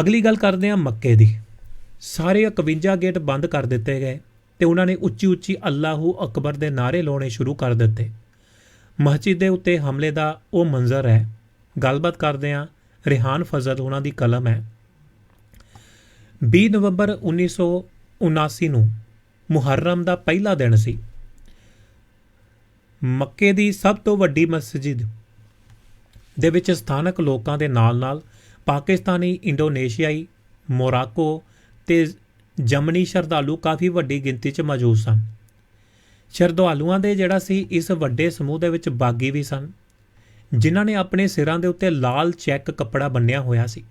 ਅਗਲੀ ਗੱਲ ਕਰਦੇ ਹਾਂ ਮੱਕੇ ਦੀ। ਸਾਰੇ 51 ਗੇਟ ਬੰਦ ਕਰ ਦਿੱਤੇ ਗਏ ਤੇ ਉਹਨਾਂ ਨੇ ਉੱਚੀ ਉੱਚੀ ਅੱਲਾਹੂ ਅਕਬਰ ਦੇ ਨਾਰੇ ਲਾਉਣੇ ਸ਼ੁਰੂ ਕਰ ਦਿੱਤੇ। ਮਸਜਿਦ ਦੇ ਉੱਤੇ ਹਮਲੇ ਦਾ ਉਹ ਮੰਜ਼ਰ ਹੈ। ਗੱਲਬਾਤ ਕਰਦੇ ਹਾਂ ਰਿਹਾਨ ਫਜ਼ਲ ਉਹਨਾਂ ਦੀ ਕਲਮ ਹੈ। 20 ਨਵੰਬਰ 1979 ਨੂੰ ਮੁਹਰਮ ਦਾ ਪਹਿਲਾ ਦਿਨ ਸੀ। ਮੱਕੇ ਦੀ ਸਭ ਤੋਂ ਵੱਡੀ ਮਸਜਿਦ ਦੇ ਵਿੱਚ ਸਥਾਨਕ ਲੋਕਾਂ ਦੇ ਨਾਲ-ਨਾਲ ਪਾਕਿਸਤਾਨੀ, ਇੰਡੋਨੇਸ਼ੀਆਈ, ਮੋਰਾਕੋ ਤੇ ਜਮਨੀ ਸ਼ਰਧਾਲੂ ਕਾਫੀ ਵੱਡੀ ਗਿਣਤੀ 'ਚ ਮੌਜੂਦ ਸਨ। ਸ਼ਰਧਾਲੂਆਂ ਦੇ ਜਿਹੜਾ ਸੀ ਇਸ ਵੱਡੇ ਸਮੂਹ ਦੇ ਵਿੱਚ ਬਾਗੀ ਵੀ ਸਨ, ਜਿਨ੍ਹਾਂ ਨੇ ਆਪਣੇ ਸਿਰਾਂ ਦੇ ਉੱਤੇ ਲਾਲ ਚੈੱਕ ਕੱਪੜਾ ਬੰਨਿਆ ਹੋਇਆ ਸੀ।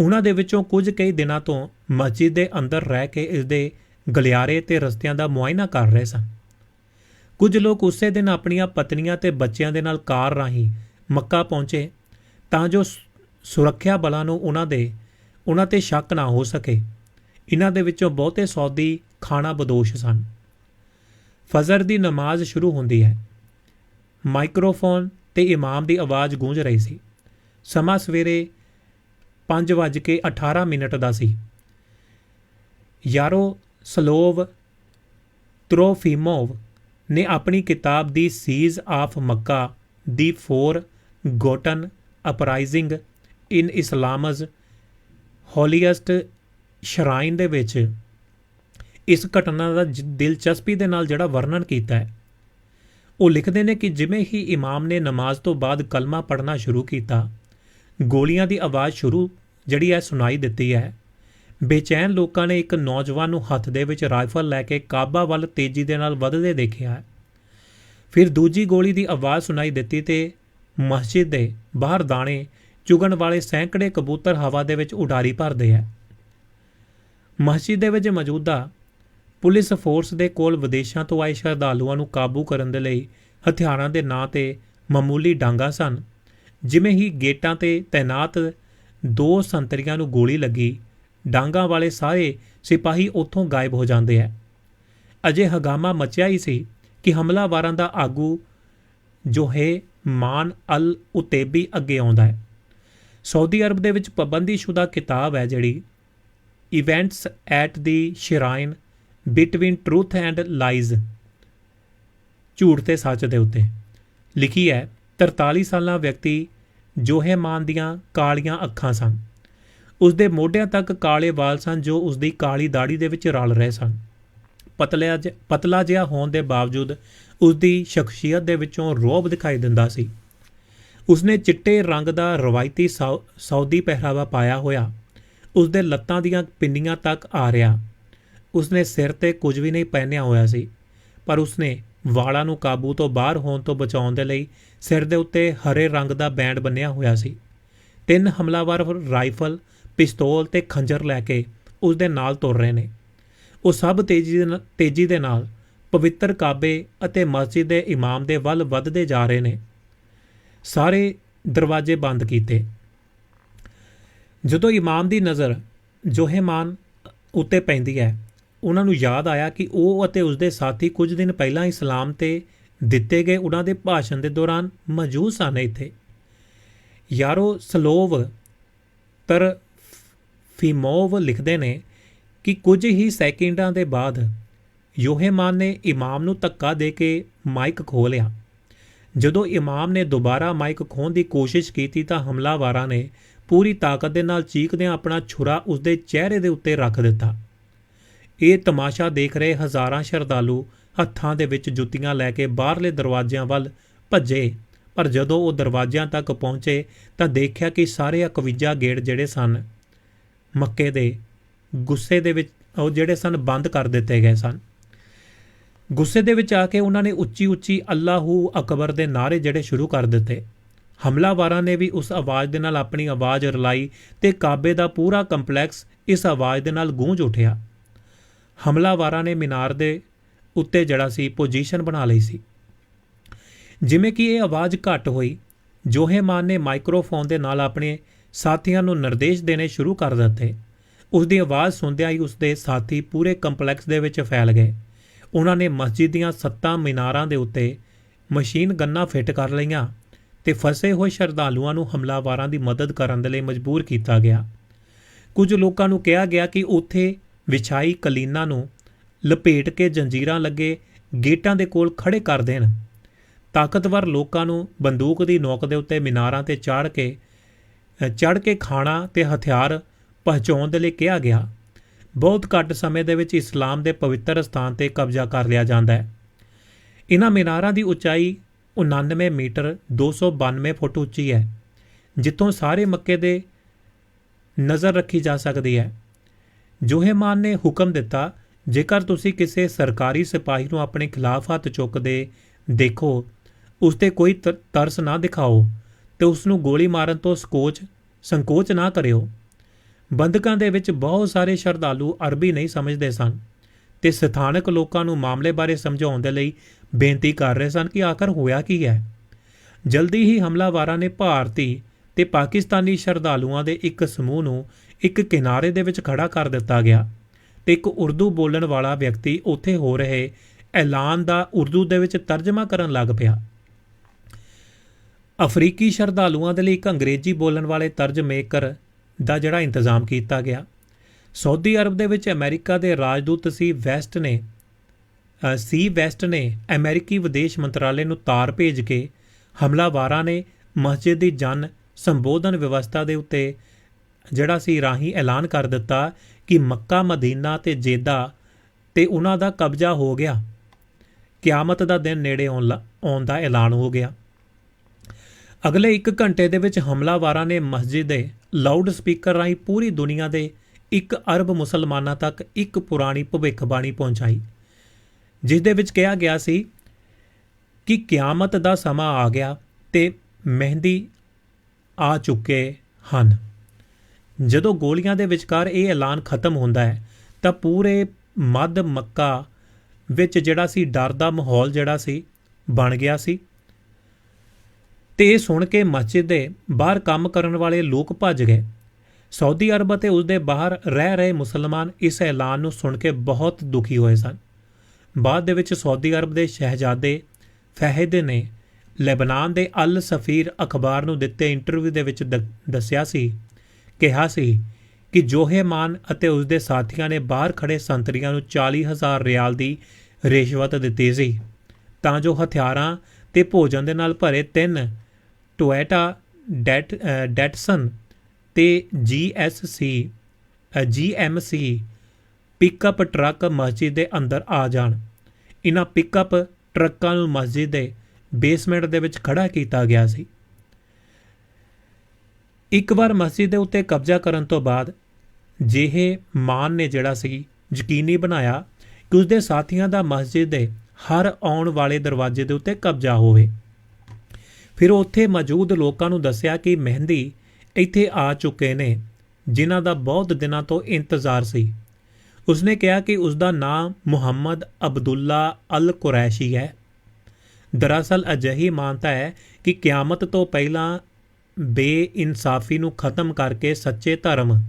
ਉਹਨਾਂ ਦੇ ਵਿੱਚੋਂ ਕੁਝ ਕਈ ਦਿਨਾਂ ਤੋਂ ਮਸਜਿਦ ਦੇ ਅੰਦਰ ਰਹਿ ਕੇ ਇਸ ਦੇ ਗਲਿਆਰੇ ਤੇ ਰਸਤਿਆਂ ਦਾ ਮੁਆਇਨਾ ਕਰ ਰਹੇ ਸਨ। ਕੁਝ ਲੋਕ ਉਸੇ ਦਿਨ ਆਪਣੀਆਂ ਪਤਨੀਆਂ ਤੇ ਬੱਚਿਆਂ ਦੇ ਨਾਲ ਕਾਰ ਰਾਹੀਂ ਮੱਕਾ ਪਹੁੰਚੇ ਤਾਂ ਜੋ ਸੁਰੱਖਿਆ ਬਲਾਂ ਨੂੰ ਉਹਨਾਂ ਦੇ, ਉਹਨਾਂ ਤੇ ਸ਼ੱਕ ਨਾ ਹੋ ਸਕੇ। ਇਹਨਾਂ ਦੇ ਵਿੱਚੋਂ ਬਹੁਤੇ ਸੌਦੀ ਖਾਣਾ ਬਦੋਸ਼ ਸਨ। ਫਜ਼ਰ ਦੀ ਨਮਾਜ਼ ਸ਼ੁਰੂ ਹੁੰਦੀ ਹੈ। ਮਾਈਕਰੋਫੋਨ ਤੇ ਇਮਾਮ ਦੀ ਆਵਾਜ਼ ਗੂੰਜ ਰਹੀ ਸੀ। ਸਮਾਂ ਸਵੇਰੇ 5:18 ਮਿੰਟ ਦਾ ਸੀ। ਯਾਰੋ ਸਲੋਵ ਤਰੋਫੀਮੋਵ ਨੇ ਆਪਣੀ ਕਿਤਾਬ the siege of Mecca the forgotten uprising in Islam's holiest shrine ਦੇ ਵਿੱਚ ਇਸ ਘਟਨਾ ਦਾ ਜ- ਦਿਲਚਸਪੀ ਦੇ ਨਾਲ ਜਿਹੜਾ ਵਰਣਨ ਕੀਤਾ ਹੈ, ਉਹ ਲਿਖਦੇ ਨੇ ਕਿ ਜਿਵੇਂ ਹੀ ਇਮਾਮ ਨੇ ਨਮਾਜ਼ ਤੋਂ ਬਾਅਦ ਕਲਮਾ ਪੜ੍ਹਨਾ ਸ਼ੁਰੂ ਕੀਤਾ, ਗੋਲੀਆਂ ਦੀ ਆਵਾਜ਼ ਸ਼ੁਰੂ ਜਿਹੜੀ ਹੈ ਸੁਣਾਈ ਦਿੱਤੀ ਹੈ। ਬੇਚੈਨ ਲੋਕਾਂ ਨੇ ਇੱਕ ਨੌਜਵਾਨ ਨੂੰ ਹੱਥ ਦੇ ਵਿੱਚ ਰਾਈਫਲ ਲੈ ਕੇ ਕਾਬਾ ਵੱਲ ਤੇਜ਼ੀ ਦੇ ਨਾਲ ਵੱਧਦੇ ਦੇਖਿਆ ਫਿਰ ਦੂਜੀ ਗੋਲੀ ਦੀ ਆਵਾਜ਼ ਸੁਣਾਈ ਦਿੱਤੀ ਤੇ ਮਸਜਿਦ ਦੇ ਬਾਹਰ ਦਾਣੇ ਚੁਗਣ ਵਾਲੇ ਸੈਂਕੜੇ ਕਬੂਤਰ ਹਵਾ ਦੇ ਵਿੱਚ ਉਡਾਰੀ ਭਰਦੇ ਹੈ। ਮਸਜਿਦ ਦੇ ਵਿੱਚ ਮੌਜੂਦਾ ਪੁਲਿਸ ਫੋਰਸ ਦੇ ਕੋਲ ਵਿਦੇਸ਼ਾਂ ਤੋਂ ਆਏ ਸ਼ਰਧਾਲੂਆਂ ਨੂੰ ਕਾਬੂ ਕਰਨ ਦੇ ਲਈ ਹਥਿਆਰਾਂ ਦੇ ਨਾਂ ਤੇ ਮਾਮੂਲੀ ਡਾਂਗਾ ਸਨ, ਜਿਵੇਂ ਹੀ ਗੇਟਾਂ ਤੇ ਤੈਨਾਤ ਦੋ ਸੰਤਰੀਆਂ ਨੂੰ ਗੋਲੀ ਲੱਗੀ, ਡਾਂਗਾ ਵਾਲੇ ਸਾਰੇ ਸਿਪਾਹੀ ਉੱਥੋਂ ਗਾਇਬ ਹੋ ਜਾਂਦੇ ਹੈ। ਅਜੇ ਹਗਾਮਾ ਮਚਿਆ ਹੀ ਸੀ ਕਿ ਹਮਲਾਵਾਰਾਂ ਦਾ ਆਗੂ ਜੋ ਹੈ ਮਾਨ ਅਲ ਉਤੇਬੀ ਅੱਗੇ ਆਉਂਦਾ ਹੈ। ਸਾਊਦੀ ਅਰਬ ਦੇ ਵਿੱਚ ਪਾਬੰਦੀਸ਼ੁਦਾ ਕਿਤਾਬ ਹੈ ਜਿਹੜੀ events at the shrine between truth and lies ਝੂਠ ਤੇ ਸੱਚ ਦੇ ਉੱਤੇ। ਲਿਖੀ ਹੈ 43 ਸਾਲਾਂ ਵਿਅਕਤੀ ਜੋਹੇਮਾਨ ਦੀਆਂ ਕਾਲੀਆਂ ਅੱਖਾਂ ਸਨ। ਉਸ ਦੇ ਮੋਢਿਆਂ ਤੱਕ ਕਾਲੇ ਵਾਲ ਸਨ ਜੋ ਉਸ ਦੀ ਕਾਲੀ ਦਾੜੀ ਦੇ ਵਿੱਚ ਰਲ ਰਹੇ ਸਨ। ਪਤਲਿਆ ਜਿ- ਪਤਲਾ ਜਿਹਾ ਹੋਣ ਦੇ ਬਾਵਜੂਦ ਉਸ ਦੀ ਸ਼ਖਸੀਅਤ ਦੇ ਵਿੱਚੋਂ ਰੋਬ ਦਿਖਾਈ ਦਿੰਦਾ ਸੀ। ਉਸਨੇ ਚਿੱਟੇ ਰੰਗ ਦਾ ਰਵਾਇਤੀ ਸਾਊ- ਸਾਊਦੀ ਪਹਿਰਾਵਾ ਪਾਇਆ ਹੋਇਆ। ਉਸਦੇ ਲੱਤਾਂ ਦੀਆਂ ਪਿੰਨੀਆਂ ਤੱਕ ਆ ਰਿਹਾ। ਉਸਨੇ ਸਿਰ ਤੇ ਕੁਝ ਵੀ ਨਹੀਂ ਪਹਿਨਿਆ ਹੋਇਆ ਸੀ, ਪਰ ਉਸਨੇ ਵਾਲਾਂ ਨੂੰ ਕਾਬੂ ਤੋਂ ਬਾਹਰ ਹੋਣ ਤੋਂ ਬਚਾਉਣ ਦੇ ਲਈ ਸਿਰ ਦੇ ਉੱਤੇ ਹਰੇ ਰੰਗ ਦਾ ਬੈਂਡ ਬੰਨਿਆ ਹੋਇਆ ਸੀ। ਤਿੰਨ ਹਮਲਾਵਰ ਰਾਈਫਲ, ਪਿਸਤੌਲ ਤੇ ਖੰਜਰ ਲੈ ਕੇ ਉਸ ਦੇ ਨਾਲ ਤੁਰ ਰਹੇ ਨੇ। ਉਹ ਸਭ ਤੇਜ਼ੀ ਦੇ ਤੇਜ਼ੀ ਦੇ ਨਾਲ ਪਵਿੱਤਰ ਕਾਬੇ ਅਤੇ ਮਸਜਿਦ ਦੇ ਇਮਾਮ ਦੇ ਵੱਲ ਵੱਧਦੇ ਜਾ ਰਹੇ ਨੇ। ਸਾਰੇ ਦਰਵਾਜ਼ੇ ਬੰਦ ਕੀਤੇ। ਜਦੋਂ ਇਮਾਮ ਦੀ ਨਜ਼ਰ ਜੋਹੇਮਾਨ ਉੱਤੇ ਪੈਂਦੀ ਹੈ, ਉਹਨਾਂ ਨੂੰ ਯਾਦ ਆਇਆ ਕਿ ਉਹ ਅਤੇ ਉਸਦੇ ਸਾਥੀ ਕੁਝ ਦਿਨ ਪਹਿਲਾਂ ਇਸਲਾਮ ਤੇ ਦਿੱਤੇ ਗਏ ਉਹਨਾਂ ਦੇ ਭਾਸ਼ਣ ਦੇ ਦੌਰਾਨ ਮੌਜੂਦ ਸਨ ਇੱਥੇ। ਯਾਰੋ ਸਲੋਵ ਤਰ ਫੀਮੋਵ ਲਿਖਦੇ ਨੇ ਕਿ ਕੁਝ ਹੀ ਸੈਕਿੰਡਾਂ ਦੇ ਬਾਅਦ ਯੋਹੇਮਾਨ ਨੇ ਇਮਾਮ ਨੂੰ ਧੱਕਾ ਦੇ ਕੇ ਮਾਈਕ ਖੋਹ ਲਿਆ। ਜਦੋਂ ਇਮਾਮ ਨੇ ਦੁਬਾਰਾ ਮਾਈਕ ਖੋਹਣ ਦੀ ਕੋਸ਼ਿਸ਼ ਕੀਤੀ ਤਾਂ ਹਮਲਾਵਰਾਂ ਨੇ ਪੂਰੀ ਤਾਕਤ ਦੇ ਨਾਲ ਚੀਕਦਿਆਂ ਆਪਣਾ ਛੁਰਾ ਉਸਦੇ ਚਿਹਰੇ ਦੇ ਉੱਤੇ ਰੱਖ ਦਿੱਤਾ। ਇਹ ਤਮਾਸ਼ਾ ਦੇਖ ਰਹੇ ਹਜ਼ਾਰਾਂ ਸ਼ਰਧਾਲੂ ਹੱਥਾਂ ਦੇ ਵਿੱਚ ਜੁੱਤੀਆਂ ਲੈ ਕੇ ਬਾਹਰਲੇ ਦਰਵਾਜ਼ਿਆਂ ਵੱਲ ਭੱਜੇ, ਪਰ ਜਦੋਂ ਉਹ ਦਰਵਾਜ਼ਿਆਂ ਤੱਕ ਪਹੁੰਚੇ ਤਾਂ ਦੇਖਿਆ ਕਿ ਸਾਰੇ 51 ਗੇਟ ਜਿਹੜੇ ਸਨ, ਮੱਕੇ ਦੇ ਗੁੱਸੇ ਦੇ ਵਿੱਚ ਉਹ ਜਿਹੜੇ ਸਨ, ਬੰਦ ਕਰ ਦਿੱਤੇ ਗਏ ਸਨ। ਗੁੱਸੇ ਦੇ ਵਿੱਚ ਆ ਕੇ ਉਹਨਾਂ ਨੇ ਉੱਚੀ ਉੱਚੀ ਅੱਲਾਹੂ ਅਕਬਰ ਦੇ ਨਾਰੇ ਜਿਹੜੇ ਸ਼ੁਰੂ ਕਰ ਦਿੱਤੇ। ਹਮਲਾਵਾਰਾਂ ਨੇ ਵੀ ਉਸ ਆਵਾਜ਼ ਦੇ ਨਾਲ ਆਪਣੀ ਆਵਾਜ਼ ਰਲਾਈ ਤੇ ਕਾਬੇ ਦਾ ਪੂਰਾ ਕੰਪਲੈਕਸ ਇਸ ਆਵਾਜ਼ ਦੇ ਨਾਲ ਗੂੰਜ ਉੱਠਿਆ। ਹਮਲਾਵਾਰਾਂ ਨੇ ਮੀਨਾਰ ਦੇ ਉੱਤੇ ਜਿਹੜਾ ਸੀ ਪੋਜੀਸ਼ਨ ਬਣਾ ਲਈ ਸੀ। ਜਿਵੇਂ ਕਿ ਇਹ ਆਵਾਜ਼ ਘੱਟ ਹੋਈ, ਜੋਹੇ ਮਾਨ ਨੇ ਮਾਈਕਰੋਫੋਨ ਦੇ ਨਾਲ ਆਪਣੇ ਸਾਥੀਆਂ ਨੂੰ ਨਿਰਦੇਸ਼ ਦੇਣੇ ਸ਼ੁਰੂ ਕਰ ਦਿੱਤੇ। ਉਸ ਦੀ ਆਵਾਜ਼ ਸੁਣਦਿਆਂ ਹੀ ਉਸ ਦੇ ਸਾਥੀ ਪੂਰੇ ਕੰਪਲੈਕਸ ਦੇ ਵਿੱਚ ਫੈਲ ਗਏ। ਉਹਨਾਂ ਨੇ ਮਸਜਿਦ ਦੀਆਂ ਸੱਤਾਂ ਮੀਨਾਰਾਂ ਦੇ ਉੱਤੇ ਮਸ਼ੀਨ ਗੰਨਾ ਫਿੱਟ ਕਰ ਲਈਆਂ ਤੇ ਫਸੇ ਹੋਏ ਸ਼ਰਧਾਲੂਆਂ ਨੂੰ ਹਮਲਾਵਾਰਾਂ ਦੀ ਮਦਦ ਕਰਨ ਦੇ ਲਈ ਮਜਬੂਰ ਕੀਤਾ ਗਿਆ। ਕੁਝ ਲੋਕਾਂ ਨੂੰ ਕਿਹਾ ਗਿਆ ਕਿ ਉੱਥੇ ਵਿਛਾਈ ਕਲੀਨਾ ਨੂੰ ਲਪੇਟ ਕੇ ਜੰਜੀਰਾਂ ਲੱਗੇ ਗੇਟਾਂ ਦੇ ਕੋਲ ਖੜੇ ਕਰ ਦੇਣ। ਤਾਕਤਵਰ ਲੋਕਾਂ ਨੂੰ ਬੰਦੂਕ ਦੀ ਨੋਕ ਦੇ ਉੱਤੇ ਮੀਨਾਰਾਂ ਤੇ ਚੜ੍ਹ ਕੇ ਚੜ੍ਹ ਕੇ ਖਾਣਾ ਤੇ ਹਥਿਆਰ ਪਹੁੰਚਾਉਣ ਦੇ ਲਈ ਕਿਹਾ ਗਿਆ। ਬਹੁਤ ਘੱਟ ਸਮੇਂ ਦੇ ਵਿੱਚ ਇਸਲਾਮ ਦੇ ਪਵਿੱਤਰ ਸਥਾਨ ਤੇ ਕਬਜ਼ਾ ਕਰ ਲਿਆ ਜਾਂਦਾ ਹੈ। ਇਹਨਾਂ ਮੀਨਾਰਾਂ ਦੀ ਉਚਾਈ 99 ਮੀਟਰ 292 ਫੁੱਟ ਉੱਚੀ ਹੈ, ਜਿੱਥੋਂ ਸਾਰੇ ਮੱਕੇ ਦੇ ਨਜ਼ਰ ਰੱਖੀ ਜਾ ਸਕਦੀ ਹੈ। ਜੋਹੇਮਾਨ ਨੇ ਹੁਕਮ ਦਿੱਤਾ, ਜੇਕਰ ਤੁਸੀਂ ਕਿਸੇ ਸਰਕਾਰੀ ਸਿਪਾਹੀ ਨੂੰ ਆਪਣੇ ਖਿਲਾਫ ਹੱਥ ਚੁੱਕਦੇ ਦੇਖੋ, ਉਸ ਤੇ ਕੋਈ ਤ- ਤਰਸ ਨਾ ਦਿਖਾਓ ਤੇ ਉਸ ਨੂੰ ਗੋਲੀ ਮਾਰਨ ਤੋਂ ਸਕੋਚ, ਸੰਕੋਚ ਨਾ ਕਰਿਓ। ਬੰਦਕਾਂ ਦੇ ਵਿੱਚ ਬਹੁਤ ਸਾਰੇ ਸ਼ਰਧਾਲੂ ਅਰਬੀ ਨਹੀਂ ਸਮਝਦੇ ਸਨ ਤੇ ਸਥਾਨਕ ਲੋਕਾਂ ਨੂੰ ਮਾਮਲੇ ਬਾਰੇ ਸਮਝਾਉਣ ਦੇ ਲਈ ਬੇਨਤੀ ਕਰ ਰਹੇ ਸਨ ਕਿ ਆਖਰ ਹੋਇਆ ਕੀ ਹੈ। ਜਲਦੀ ਹੀ ਹਮਲਾਵਾਰਾਂ ਨੇ ਭਾਰਤੀ ਤੇ ਪਾਕਿਸਤਾਨੀ ਸ਼ਰਧਾਲੂਆਂ ਦੇ ਇੱਕ ਸਮੂਹ ਨੂੰ ਇੱਕ ਕਿਨਾਰੇ ਦੇ ਵਿੱਚ ਖੜਾ ਕਰ ਦਿੱਤਾ ਗਿਆ ਤੇ ਇੱਕ ਉਰਦੂ ਬੋਲਣ ਵਾਲਾ ਵਿਅਕਤੀ ਉੱਥੇ ਹੋ ਰਹੇ ਐਲਾਨ ਦਾ ਉਰਦੂ ਦੇ ਵਿੱਚ ਤਰਜਮਾ ਕਰਨ ਲੱਗ ਪਿਆ। ਅਫਰੀਕੀ ਸ਼ਰਧਾਲੂਆਂ ਦੇ ਲਈ ਇੱਕ ਅੰਗਰੇਜ਼ੀ ਬੋਲਣ ਵਾਲੇ ਤਰਜਮੇਕਰ ਦਾ ਜਿਹੜਾ ਇੰਤਜ਼ਾਮ ਕੀਤਾ ਗਿਆ। ਸਾਊਦੀ ਅਰਬ ਦੇ ਵਿੱਚ ਅਮਰੀਕਾ ਦੇ ਰਾਜਦੂਤ ਸੀ ਵੈਸਟ ਨੇ ਸੀ ਵੈਸਟ ਨੇ ਅਮਰੀਕੀ ਵਿਦੇਸ਼ ਮੰਤਰਾਲੇ ਨੂੰ ਤਾਰ ਭੇਜ ਕੇ ਹਮਲਾਵਾਰਾਂ ਨੇ ਮਸਜਿਦ ਦੀ ਜਨ ਸੰਬੋਧਨ ਵਿਵਸਥਾ ਦੇ ਉੱਤੇ ਜਿਹੜਾ ਸੀ ਰਾਹੀਂ ਐਲਾਨ ਕਰ ਦਿੱਤਾ ਕਿ ਮੱਕਾ, ਮਦੀਨਾ ਤੇ ਜੇਦਾ ਤੇ ਉਹਨਾਂ ਦਾ ਕਬਜ਼ਾ ਹੋ ਗਿਆ। ਕਿਆਮਤ ਦਾ ਦਿਨ ਨੇੜੇ ਆਉਣ ਲ- ਆਉਣ ਦਾ ਐਲਾਨ ਹੋ ਗਿਆ। ਅਗਲੇ 1 ਘੰਟੇ ਦੇ ਵਿੱਚ ਹਮਲਾਵਰਾਂ ਨੇ ਮਸਜਿਦ ਦੇ ਲਾਊਡ ਸਪੀਕਰ ਰਾਹੀਂ ਪੂਰੀ ਦੁਨੀਆ ਦੇ 1 ਅਰਬ ਮੁਸਲਮਾਨਾਂ ਤੱਕ ਇੱਕ ਪੁਰਾਣੀ ਭਵਿੱਖਬਾਣੀ ਪਹੁੰਚਾਈ, ਜਿਸ ਦੇ ਵਿੱਚ ਕਿਹਾ ਗਿਆ ਸੀ ਕਿ ਕਿਆਮਤ ਦਾ ਸਮਾਂ ਆ ਗਿਆ ਤੇ ਮਹਿੰਦੀ ਆ ਚੁੱਕੇ ਹਨ। ਜਦੋਂ ਗੋਲੀਆਂ ਦੇ ਵਿਚਕਾਰ ਇਹ ਐਲਾਨ ਖਤਮ ਹੁੰਦਾ ਹੈ, ਤਾਂ ਪੂਰੇ ਮੱਧ ਮੱਕਾ ਵਿੱਚ ਜਿਹੜਾ ਸੀ ਡਰ ਦਾ ਮਾਹੌਲ ਜਿਹੜਾ ਸੀ ਬਣ ਗਿਆ ਸੀ। ਤੇ ਇਹ ਸੁਣ ਕੇ ਮਸਜਿਦ ਦੇ ਬਾਹਰ ਕੰਮ ਕਰਨ ਵਾਲੇ ਲੋਕ ਭੱਜ ਗਏ। ਸਾਊਦੀ ਅਰਬ ਅਤੇ ਉਸ ਦੇ ਬਾਹਰ ਰਹਿ ਰਹੇ ਮੁਸਲਮਾਨ ਇਸ ਐਲਾਨ ਨੂੰ ਸੁਣ ਕੇ ਬਹੁਤ ਦੁਖੀ ਹੋਏ ਸਨ। ਬਾਅਦ ਦੇ ਵਿੱਚ ਸਾਊਦੀ ਅਰਬ ਦੇ ਸ਼ਹਿਜ਼ਾਦੇ ਫਹਿਦ ਨੇ ਲੈਬਨਾਨ ਦੇ ਅਲ ਸਫੀਰ ਅਖਬਾਰ ਨੂੰ ਦਿੱਤੇ ਇੰਟਰਵਿਊ ਦੇ ਵਿੱਚ ਦ- ਦੱਸਿਆ ਸੀ, ਕਿਹਾ ਸੀ ਕਿ ਜੋਹੇਮਾਨ ਅਤੇ ਉਸ ਦੇ ਸਾਥੀਆਂ ਨੇ ਬਾਹਰ ਖੜੇ ਸੰਤਰੀਆਂ ਨੂੰ 40000 ਰਿਆਲ ਦੀ ਰਿਸ਼ਵਤ ਦਿੱਤੀ ਸੀ। ਤਾਂ ਜੋ ਹਥਿਆਰਾਂ ਤੇ ਭੋਜਨ ਦੇ ਨਾਲ ਭਰੇ ਤਿੰਨ ਟੋਇਟਾ ਡੈਟ ਅ, ਡੈਟਸਨ ਤੇ ਜੀਐਸਸੀ ਜੀਐਮਸੀ ਪਿਕਅਪ ਟਰੱਕ ਮਸਜਿਦ ਦੇ ਅੰਦਰ ਆ ਜਾਣ। ਇਹਨਾਂ ਪਿਕਅਪ ਟਰੱਕਾਂ ਨੂੰ ਮਸਜਿਦ ਦੇ ਬੇਸਮੈਂਟ ਦੇ ਵਿੱਚ ਖੜਾ ਕੀਤਾ ਗਿਆ ਸੀ। ਇੱਕ ਵਾਰ ਮਸਜਿਦ ਦੇ ਉੱਤੇ ਕਬਜ਼ਾ ਕਰਨ ਤੋਂ ਬਾਅਦ ਜਿਹੇ ਮਾਨ ਨੇ ਜਿਹੜਾ ਸੀ ਯਕੀਨੀ ਬਣਾਇਆ ਕਿ ਉਸਦੇ ਸਾਥੀਆਂ ਦਾ ਮਸਜਿਦ ਦੇ ਹਰ ਆਉਣ ਵਾਲੇ ਦਰਵਾਜ਼ੇ ਦੇ ਉੱਤੇ ਕਬਜ਼ਾ ਹੋਵੇ। ਫਿਰ ਉੱਥੇ ਮੌਜੂਦ ਲੋਕਾਂ ਨੂੰ ਦੱਸਿਆ ਕਿ ਮਹਿੰਦੀ ਇੱਥੇ ਆ ਚੁੱਕੇ ਨੇ, ਜਿਨ੍ਹਾਂ ਦਾ ਬਹੁਤ ਦਿਨਾਂ ਤੋਂ ਇੰਤਜ਼ਾਰ ਸੀ। ਉਸਨੇ ਕਿਹਾ ਕਿ ਉਸ ਦਾ ਨਾਮ ਮੁਹੰਮਦ ਅਬਦੁੱਲਾ ਅਲ ਕੁਰੈਸ਼ੀ ਹੈ। ਦਰਅਸਲ ਅਜਿਹੀ ਮਾਨਤਾ ਹੈ ਕਿ ਕਿਆਮਤ ਤੋਂ ਪਹਿਲਾਂ ਬੇਇਨਸਾਫੀ ਨੂੰ ਖਤਮ ਕਰਕੇ ਸੱਚੇ ਧਰਮ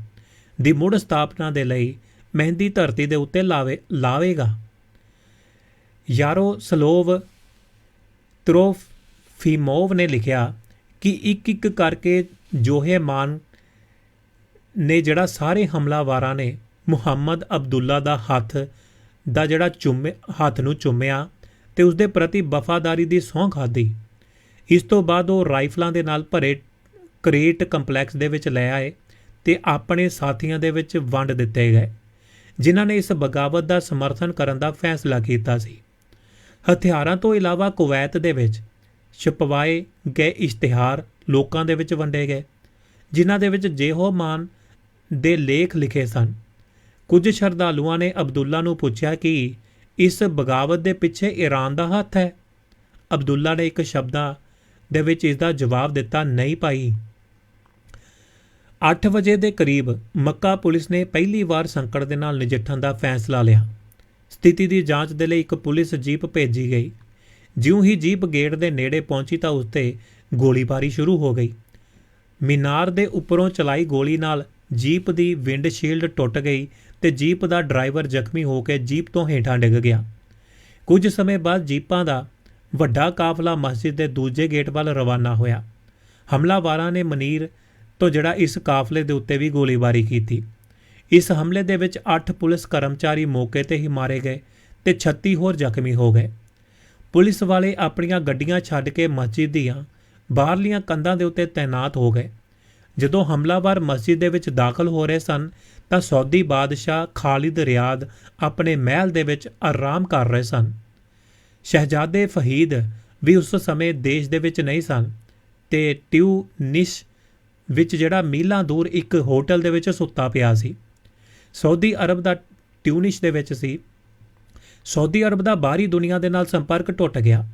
ਦੀ ਮੁੜ ਸਥਾਪਨਾ ਦੇ ਲਈ ਮਹਿੰਦੀ ਧਰਤੀ ਦੇ ਉੱਤੇ ਲਾਵੇ, ਲਾਵੇਗਾ। ਯਾਰੋ ਸਲੋਵ, ਤਰੋਫ ਤਰੋਫੀਮੋਵ ਨੇ ਲਿਖਿਆ ਕਿ ਇੱਕ ਇੱਕ ਕਰਕੇ ਜੋਹੇ ਮਾਨ ਨੇ ਜਿਹੜਾ ਸਾਰੇ ਹਮਲਾਵਾਰਾਂ ਨੇ ਮੁਹੰਮਦ ਅਬਦੁੱਲਾ ਦਾ ਹੱਥ, ਦਾ ਜਿਹੜਾ ਚੁੰਮੇ, ਹੱਥ ਨੂੰ ਚੁੰਮਿਆ ਤੇ ਉਸ ਦੇ ਪ੍ਰਤੀ ਵਫਾਦਾਰੀ ਦੀ ਸਹੁੰ ਖਾਧੀ। ਇਸ ਤੋਂ ਬਾਅਦ ਉਹ ਰਾਈਫਲਾਂ ਦੇ ਨਾਲ ਭਰੇ ਕ੍ਰੇਟ ਕੰਪਲੈਕਸ ਦੇ ਵਿੱਚ ਲੈ ਆਏ ਤੇ ਆਪਣੇ ਸਾਥੀਆਂ ਦੇ ਵਿੱਚ ਵੰਡ ਦਿੱਤੇ ਗਏ, ਜਿਨ੍ਹਾਂ ਨੇ ਇਸ ਬਗਾਵਤ ਦਾ ਸਮਰਥਨ ਕਰਨ ਦਾ ਫੈਸਲਾ ਕੀਤਾ ਸੀ। ਹਥਿਆਰਾਂ ਤੋਂ ਇਲਾਵਾ ਕੁਵੈਤ ਦੇ ਵਿੱਚ ਛਪਵਾਏ ਗਏ ਇਸ਼ਤਿਹਾਰ ਲੋਕਾਂ ਦੇ ਵਿੱਚ ਵੰਡੇ ਗਏ, ਜਿਨ੍ਹਾਂ ਦੇ ਵਿੱਚ ਜੇਹੋਮਾਨ ਦੇ ਲੇਖ ਲਿਖੇ ਸਨ। ਕੁਝ ਸ਼ਰਧਾਲੂਆਂ ਨੇ ਅਬਦੁੱਲਾ ਨੂੰ ਪੁੱਛਿਆ ਕਿ ਇਸ ਬਗਾਵਤ ਦੇ ਪਿੱਛੇ ਈਰਾਨ ਦਾ ਹੱਥ ਹੈ? ਅਬਦੁੱਲਾ ਨੇ ਇੱਕ ਸ਼ਬਦਾਂ ਦੇ ਵਿੱਚ ਇਸ ਦਾ ਜਵਾਬ ਦਿੱਤਾ, ਨਹੀਂ ਪਾਈ 8 ਵਜੇ ਦੇ ਕਰੀਬ ਮੱਕਾ ਪੁਲਿਸ ਨੇ ਪਹਿਲੀ ਵਾਰ ਸੰਕਟ ਦੇ ਨਾਲ ਨਜਿੱਠਣ ਦਾ ਫੈਸਲਾ ਲਿਆ। ਸਥਿਤੀ ਦੀ ਜਾਂਚ ਦੇ ਲਈ ਇੱਕ ਪੁਲਿਸ ਜੀਪ ਭੇਜੀ ਗਈ। ਜਿਉਂ ਹੀ ਜੀਪ ਗੇਟ ਦੇ ਨੇੜੇ ਪਹੁੰਚੀ ਤਾਂ ਉਸ ਤੇ ਗੋਲੀਬਾਰੀ ਸ਼ੁਰੂ ਹੋ ਗਈ। ਮੀਨਾਰ ਦੇ ਉੱਪਰੋਂ ਚਲਾਈ ਗੋਲੀ ਨਾਲ ਜੀਪ ਦੀ ਵਿੰਡਸ਼ੀਲਡ ਟੁੱਟ ਗਈ ਤੇ ਜੀਪ ਦਾ ਡਰਾਈਵਰ ਜ਼ਖਮੀ ਹੋ ਕੇ ਜੀਪ ਤੋਂ ਹੇਠਾਂ ਡਿੱਗ ਗਿਆ। ਕੁਝ ਸਮੇਂ ਬਾਅਦ ਜੀਪਾਂ ਦਾ ਵੱਡਾ ਕਾਫਲਾ ਮਸਜਿਦ ਦੇ ਦੂਜੇ ਗੇਟ ਵੱਲ ਰਵਾਨਾ ਹੋਇਆ। ਹਮਲਾਵਾਰਾਂ ਨੇ ਮਨੀਰ ਤੋਂ ਜਿਹੜਾ ਇਸ ਕਾਫਲੇ ਦੇ ਉੱਤੇ ਵੀ ਗੋਲੀਬਾਰੀ ਕੀਤੀ। ਇਸ ਹਮਲੇ ਦੇ ਵਿੱਚ 8 ਪੁਲਿਸ ਕਰਮਚਾਰੀ ਮੌਕੇ ਤੇ ਹੀ ਮਾਰੇ ਗਏ ਤੇ 36 ਹੋਰ ਜ਼ਖਮੀ ਹੋ ਗਏ। ਪੁਲਿਸ ਵਾਲੇ ਆਪਣੀਆਂ ਗੱਡੀਆਂ ਛੱਡ ਕੇ ਮਸਜਿਦ ਦੀਆਂ ਬਾਹਰਲੀਆਂ ਕੰਧਾਂ ਦੇ ਉੱਤੇ ਤਾਇਨਾਤ ਹੋ ਗਏ। ਜਦੋਂ ਹਮਲਾਵਰ ਮਸਜਿਦ ਦੇ ਵਿੱਚ ਦਾਖਲ ਹੋ ਰਹੇ ਸਨ, ਤਾਂ ਸੌਦੀ ਬਾਦਸ਼ਾਹ ਖਾਲਿਦ ਰਿਆਦ ਆਪਣੇ ਮਹਿਲ ਦੇ ਵਿੱਚ ਆਰਾਮ ਕਰ ਰਹੇ ਸਨ। ਸ਼ਹਿਜ਼ਾਦੇ ਫਹੀਦ ਵੀ ਉਸ ਸਮੇਂ ਦੇਸ਼ ਦੇ ਵਿੱਚ ਨਹੀਂ ਸਨ ਤੇ ਟਿਊਨਿਸ਼ ਵਿੱਚ ਜਿਹੜਾ ਮੀਲਾਂ ਦੂਰ ਇੱਕ ਹੋਟਲ ਦੇ ਵਿੱਚ ਸੁੱਤਾ ਪਿਆ ਸੀ। ਸਾਊਦੀ ਅਰਬ ਦਾ ਟਿਊਨਿਸ਼ ਦੇ ਵਿੱਚ ਸੀ। ਸਾਊਦੀ ਅਰਬ ਦਾ ਬਾਹਰੀ ਦੁਨੀਆ ਦੇ ਨਾਲ ਸੰਪਰਕ ਟੁੱਟ ਗਿਆ।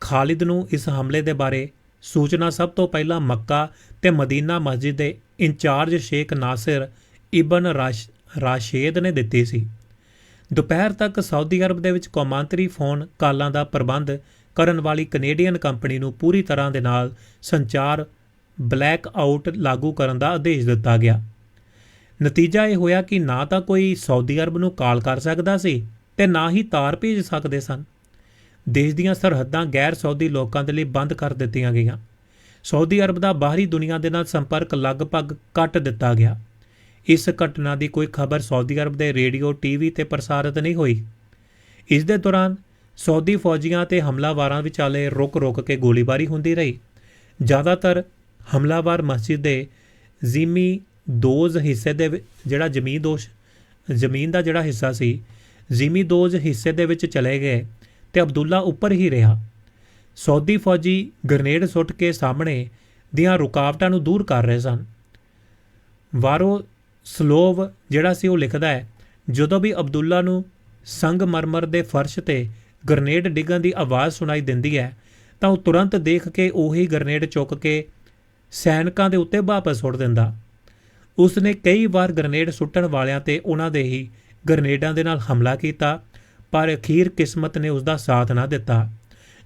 ਖਾਲਿਦ ਨੂੰ ਇਸ ਹਮਲੇ ਦੇ ਬਾਰੇ ਸੂਚਨਾ ਸਭ ਤੋਂ ਪਹਿਲਾਂ ਮੱਕਾ ਤੇ ਮਦੀਨਾ ਮਸਜਿਦ ਦੇ incharge Sheikh Nasir ibn Rash, Rashed ਨੇ ਦਿੱਤੀ ਸੀ। ਦੁਪਹਿਰ ਤੱਕ ਸਾਊਦੀ ਅਰਬ ਦੇ ਵਿੱਚ ਕੌਮਾਂਤਰੀ ਫੋਨ ਕਾਲਾਂ ਦਾ ਪ੍ਰਬੰਧ ਕਰਨ ਵਾਲੀ ਕੈਨੇਡੀਅਨ ਕੰਪਨੀ ਨੂੰ ਪੂਰੀ ਤਰ੍ਹਾਂ ਦੇ ਨਾਲ ਸੰਚਾਰ ਬਲੈਕ ਆਊਟ ਲਾਗੂ ਕਰਨ ਦਾ ਆਦੇਸ਼ ਦਿੱਤਾ ਗਿਆ। ਨਤੀਜਾ ਇਹ ਹੋਇਆ ਕਿ ਨਾ ਤਾਂ ਕੋਈ ਸਾਊਦੀ ਅਰਬ ਨੂੰ ਕਾਲ ਕਰ ਸਕਦਾ ਸੀ ਤੇ ਨਾ ਹੀ ਤਾਰ ਭੇਜ ਸਕਦੇ ਸਨ। ਦੇਸ਼ ਦੀਆਂ ਸਰਹੱਦਾਂ ਗੈਰ ਸਾਊਦੀ ਲੋਕਾਂ ਦੇ ਲਈ ਬੰਦ ਕਰ ਦਿੱਤੀਆਂ ਗਈਆਂ। ਸਾਊਦੀ ਅਰਬ ਦਾ ਬਾਹਰੀ ਦੁਨੀਆ ਦੇ ਨਾਲ ਸੰਪਰਕ ਲਗਭਗ ਕੱਟ ਦਿੱਤਾ ਗਿਆ। ਇਸ ਘਟਨਾ ਦੀ ਕੋਈ ਖਬਰ ਸਾਊਦੀ ਅਰਬ ਦੇ ਰੇਡੀਓ, ਟੀਵੀ ਤੇ ਪ੍ਰਸਾਰਿਤ ਨਹੀਂ ਹੋਈ। ਇਸ ਦੇ ਦੌਰਾਨ ਸਾਊਦੀ ਫੌਜੀਆਂ ਤੇ ਹਮਲਾਵਰਾਂ ਵਿਚਾਲੇ ਰੁਕ-ਰੁਕ ਕੇ ਗੋਲੀਬਾਰੀ ਹੁੰਦੀ ਰਹੀ। ਜ਼ਿਆਦਾਤਰ ਹਮਲਾਵਰ ਮਸਜਿਦ ਦੇ ਜ਼ਿਮੀ ਦੋਜ਼ ਹਿੱਸੇ ਦੇ ਜਿਹੜਾ ਜ਼ਮੀਨ ਦੋਸ਼, ਜ਼ਮੀਨ ਦਾ ਜਿਹੜਾ ਹਿੱਸਾ ਸੀ ਜ਼ਿਮੀਦੋਜ਼ ਹਿੱਸੇ ਦੇ ਵਿੱਚ ਚਲੇ ਗਏ ਤੇ ਅਬਦੁੱਲਾ ਉੱਪਰ ਹੀ ਰਿਹਾ। ਸਾਊਦੀ ਫੌਜੀ ਗ੍ਰਨੇਡ ਸੁੱਟ ਕੇ ਸਾਹਮਣੇ ਦੀਆਂ ਰੁਕਾਵਟਾਂ ਨੂੰ ਦੂਰ ਕਰ ਰਹੇ ਸਨ। ਵਾਰੋ ਸਲੋਵ ਜਿਹੜਾ ਸੀ ਉਹ ਲਿਖਦਾ ਹੈ, ਜਦੋਂ ਵੀ ਅਬਦੁੱਲਾ ਨੂੰ ਸੰਗਮਰਮਰ ਦੇ ਫਰਸ਼ ਤੇ ਗ੍ਰਨੇਡ ਡਿੱਗਣ ਦੀ ਆਵਾਜ਼ ਸੁਣਾਈ ਦਿੰਦੀ ਹੈ, ਤਾਂ ਉਹ ਤੁਰੰਤ ਦੇਖ ਕੇ ਉਹੀ ਗ੍ਰਨੇਡ ਚੁੱਕ ਕੇ ਸੈਨਿਕਾਂ ਦੇ ਉੱਤੇ ਵਾਪਸ ਸੁੱਟ ਦਿੰਦਾ। ਉਸ ਨੇ ਕਈ ਵਾਰ ਗ੍ਰਨੇਡ ਸੁੱਟਣ ਵਾਲਿਆਂ ਤੇ ਉਹਨਾਂ ਦੇ ਹੀ ਗਰਨੇਡਾਂ ਦੇ ਨਾਲ ਹਮਲਾ ਕੀਤਾ, ਪਰ ਅਖੀਰ ਕਿਸਮਤ ਨੇ ਉਸ ਦਾ ਸਾਥ ਨਾ ਦਿੱਤਾ।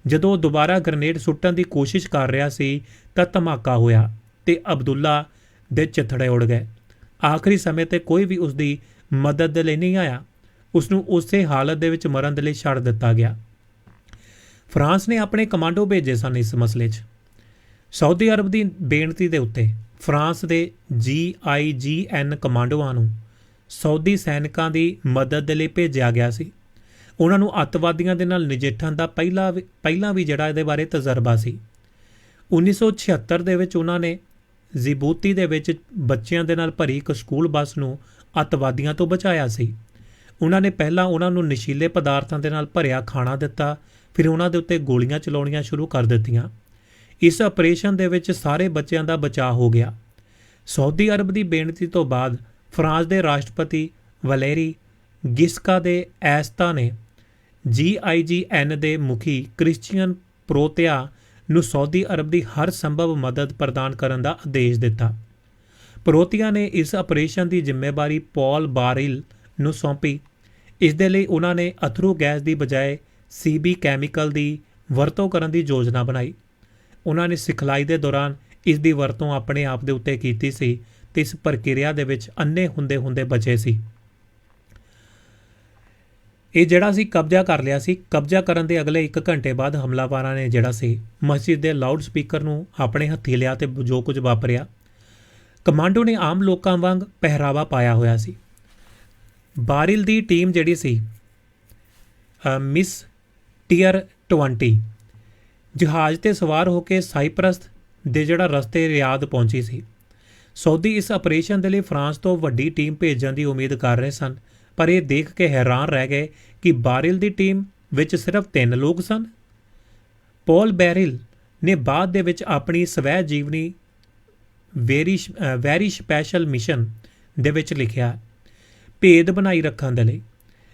ਜਦੋਂ ਉਹ ਦੁਬਾਰਾ ਗ੍ਰਨੇਡ ਸੁੱਟਣ ਦੀ ਕੋਸ਼ਿਸ਼ ਕਰ ਰਿਹਾ ਸੀ, ਤਾਂ ਧਮਾਕਾ ਹੋਇਆ ਤੇ ਅਬਦੁੱਲਾ ਦੇ ਚਿੱਥੜੇ ਉੜ ਗਏ। ਆਖਰੀ ਸਮੇਂ ਤੇ ਕੋਈ ਵੀ ਉਸ ਦੀ ਮਦਦ ਦੇ ਲਈ ਨਹੀਂ ਆਇਆ। ਉਸ ਨੂੰ ਉਸੇ ਹਾਲਤ ਦੇ ਵਿੱਚ ਮਰਨ ਦੇ ਲਈ ਛੱਡ ਦਿੱਤਾ ਗਿਆ। ਫਰਾਂਸ ਨੇ ਆਪਣੇ ਕਮਾਂਡੋ ਭੇਜੇ ਸਨ ਇਸ ਮਸਲੇ 'ਚ। ਸਾਊਦੀ ਅਰਬ ਦੀ ਬੇਨਤੀ ਦੇ ਉੱਤੇ ਫਰਾਂਸ ਦੇ ਜੀਆਈਜੀਐਨ ਕਮਾਂਡੋਆਂ ਨੂੰ ਸਾਊਦੀ ਸੈਨਿਕਾਂ ਦੀ ਮਦਦ ਦੇ ਲਈ ਭੇਜਿਆ ਗਿਆ ਸੀ। ਉਹਨਾਂ ਨੂੰ ਅੱਤਵਾਦੀਆਂ ਦੇ ਨਾਲ ਨਜਿੱਠਣ ਦਾ ਪਹਿਲਾ ਵੀ- ਪਹਿਲਾਂ ਵੀ ਜਿਹੜਾ ਇਹਦੇ ਬਾਰੇ ਤਜਰਬਾ ਸੀ। 1976 ਦੇ ਵਿੱਚ ਉਹਨਾਂ ਨੇ ਜ਼ਿਬੂਤੀ ਦੇ ਵਿੱਚ ਬੱਚਿਆਂ ਦੇ ਨਾਲ ਭਰੀ ਇੱਕ ਸਕੂਲ ਬੱਸ ਨੂੰ ਅੱਤਵਾਦੀਆਂ ਤੋਂ ਬਚਾਇਆ ਸੀ। ਉਹਨਾਂ ਨੇ ਪਹਿਲਾਂ ਉਹਨਾਂ ਨੂੰ ਨਸ਼ੀਲੇ ਪਦਾਰਥਾਂ ਦੇ ਨਾਲ ਭਰਿਆ ਖਾਣਾ ਦਿੱਤਾ, ਫਿਰ ਉਹਨਾਂ ਦੇ ਉੱਤੇ ਗੋਲੀਆਂ ਚਲਾਉਣੀਆਂ ਸ਼ੁਰੂ ਕਰ ਦਿੱਤੀਆਂ। ਇਸ ਆਪਰੇਸ਼ਨ ਦੇ ਵਿੱਚ ਸਾਰੇ ਬੱਚਿਆਂ ਦਾ ਬਚਾਅ ਹੋ ਗਿਆ। ਸਾਊਦੀ ਅਰਬ ਦੀ ਬੇਨਤੀ ਤੋਂ ਬਾਅਦ ਫਰਾਂਸ ਦੇ ਰਾਸ਼ਟਰਪਤੀ ਵਲੇਰੀ ਗਿਸਕਾ ਦੇ ਐਸਤਾ ਨੇ ਜੀਆਈਜੀਐਨ ਦੇ ਮੁਖੀ ਕ੍ਰਿਸਚੀਅਨ ਪ੍ਰੋਤਿਆ ਨੂੰ ਸਾਊਦੀ ਅਰਬ ਦੀ ਹਰ ਸੰਭਵ ਮਦਦ ਪ੍ਰਦਾਨ ਕਰਨ ਦਾ ਆਦੇਸ਼ ਦਿੱਤਾ। ਪ੍ਰੋਤਿਆ ਨੇ ਇਸ ਆਪਰੇਸ਼ਨ ਦੀ ਜ਼ਿੰਮੇਵਾਰੀ ਪੌਲ ਬਾਰਿਲ ਨੂੰ ਸੌਂਪੀ। ਇਸ ਦੇ ਲਈ ਉਹਨਾਂ ਨੇ ਅਥਰੂ ਗੈਸ ਦੀ ਬਜਾਏ ਸੀਬੀ ਕੈਮੀਕਲ ਦੀ ਵਰਤੋਂ ਕਰਨ ਦੀ ਯੋਜਨਾ ਬਣਾਈ। ਉਹਨਾਂ ਨੇ ਸਿਖਲਾਈ ਦੇ ਦੌਰਾਨ ਇਸ ਦੀ ਵਰਤੋਂ ਆਪਣੇ ਆਪ ਦੇ ਉੱਤੇ ਕੀਤੀ ਸੀ ਤੇ ਇਸ ਪ੍ਰਕਿਰਿਆ ਦੇ ਵਿੱਚ ਅੰਨੇ ਹੁੰਦੇ ਹੁੰਦੇ ਬਚੇ ਸੀ। ਇਹ ਜਿਹੜਾ ਸੀ ਕਬਜ਼ਾ ਕਰ ਲਿਆ ਸੀ। ਕਬਜ਼ਾ ਕਰਨ ਦੇ ਅਗਲੇ 1 ਘੰਟੇ ਬਾਅਦ ਹਮਲਾਵਰਾਂ ਨੇ ਜਿਹੜਾ ਸੀ ਮਸਜਿਦ ਦੇ ਲਾਊਡ ਸਪੀਕਰ ਨੂੰ ਆਪਣੇ ਹੱਥੀ ਲਿਆ ਤੇ ਜੋ ਕੁਝ ਵਾਪਰਿਆ। ਕਮਾਂਡੋ ਨੇ ਆਮ ਲੋਕਾਂ ਵਾਂਗ ਪਹਿਰਾਵਾ ਪਾਇਆ ਹੋਇਆ ਸੀ। ਬਾਰਿਲ ਦੀ ਟੀਮ ਜਿਹੜੀ ਸੀ ਮਿਸ ਟੀਅਰ 20 ਜਹਾਜ਼ ਤੇ ਸਵਾਰ ਹੋ ਕੇ ਸਾਈਪ੍ਰਸ ਦੇ ਜਿਹੜਾ ਰਸਤੇ ਰਿਆਦ ਪਹੁੰਚੀ ਸੀ। ਸਾਊਦੀ ਇਸ ਆਪਰੇਸ਼ਨ ਦੇ ਲਈ ਫਰਾਂਸ ਤੋਂ ਵੱਡੀ ਟੀਮ ਭੇਜਣ ਦੀ ਉਮੀਦ ਕਰ ਰਹੇ ਸਨ, ਪਰ ਇਹ ਦੇਖ ਕੇ ਹੈਰਾਨ ਰਹਿ ਗਏ ਕਿ ਬਾਰਿਲ ਦੀ ਟੀਮ ਵਿੱਚ ਸਿਰਫ 3 ਲੋਕ ਸਨ। ਪੌਲ ਬੈਰਿਲ ਨੇ ਬਾਅਦ ਦੇ ਵਿੱਚ ਆਪਣੀ ਸਵੈ ਜੀਵਨੀ ਵੈਰੀ ਵੈਰੀ ਸਪੈਸ਼ਲ ਮਿਸ਼ਨ ਦੇ ਵਿੱਚ ਲਿਖਿਆ, ਭੇਦ ਬਣਾਈ ਰੱਖਣ ਦੇ ਲਈ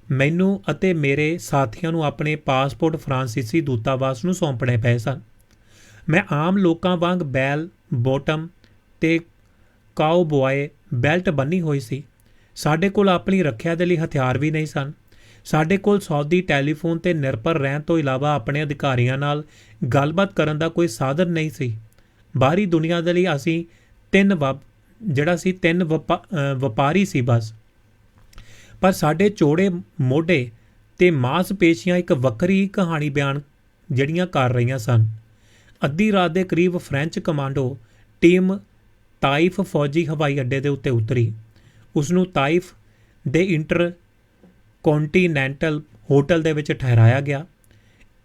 ਮੈਨੂੰ ਅਤੇ ਮੇਰੇ ਸਾਥੀਆਂ ਨੂੰ ਆਪਣੇ ਪਾਸਪੋਰਟ ਫਰਾਂਸੀਸੀ ਦੂਤਾਵਾਸ ਨੂੰ ਸੌਂਪਣੇ ਪਏ ਸਨ। ਮੈਂ ਆਮ ਲੋਕਾਂ ਵਾਂਗ ਬੈਲ ਬੋਟਮ ਤੇ ਕਾਊਬॉय ਬੈਲਟ ਬੰਨੀ ਹੋਈ ਸੀ। ਸਾਡੇ ਕੋਲ ਆਪਣੀ ਰੱਖਿਆ ਦੇ ਲਈ ਹਥਿਆਰ ਵੀ ਨਹੀਂ ਸਨ। ਸਾਡੇ ਕੋਲ ਸੌਦੀ ਟੈਲੀਫੋਨ ਤੇ ਨਿਰਭਰ ਰਹਿਣ ਤੋਂ ਇਲਾਵਾ ਆਪਣੇ ਅਧਿਕਾਰੀਆਂ ਨਾਲ ਗੱਲਬਾਤ ਕਰਨ ਦਾ ਕੋਈ ਸਾਧਨ ਨਹੀਂ ਸੀ। ਬਾਹਰੀ ਦੁਨੀਆ ਦੇ ਲਈ ਅਸੀਂ ਤਿੰਨ ਵਪ- ਜਿਹੜਾ ਸੀ ਤਿੰਨ ਵਪਾ- ਵਪਾਰੀ ਸੀ ਬਸ। ਪਰ ਸਾਡੇ ਚੋੜੇ ਮੋਢੇ ਤੇ ਮਾਸਪੇਸ਼ੀਆਂ ਇੱਕ ਵੱਖਰੀ ਕਹਾਣੀ ਬਿਆਨ ਜਿਹੜੀਆਂ ਕਰ ਰਹੀਆਂ ਸਨ। ਅੱਧੀ ਰਾਤ ਦੇ ਕਰੀਬ ਫ੍ਰੈਂਚ ਕਮਾਂਡੋ ਟੀਮ ਤਾਈਫ ਫੌਜੀ ਹਵਾਈ ਅੱਡੇ ਦੇ ਉੱਤੇ ਉਤਰੀ। ਉਸ ਨੂੰ ਤਾਇਫ ਦੇ ਇੰਟਰ ਕੌਂਟੀਨੈਂਟਲ ਹੋਟਲ ਦੇ ਵਿੱਚ ਠਹਿਰਾਇਆ ਗਿਆ।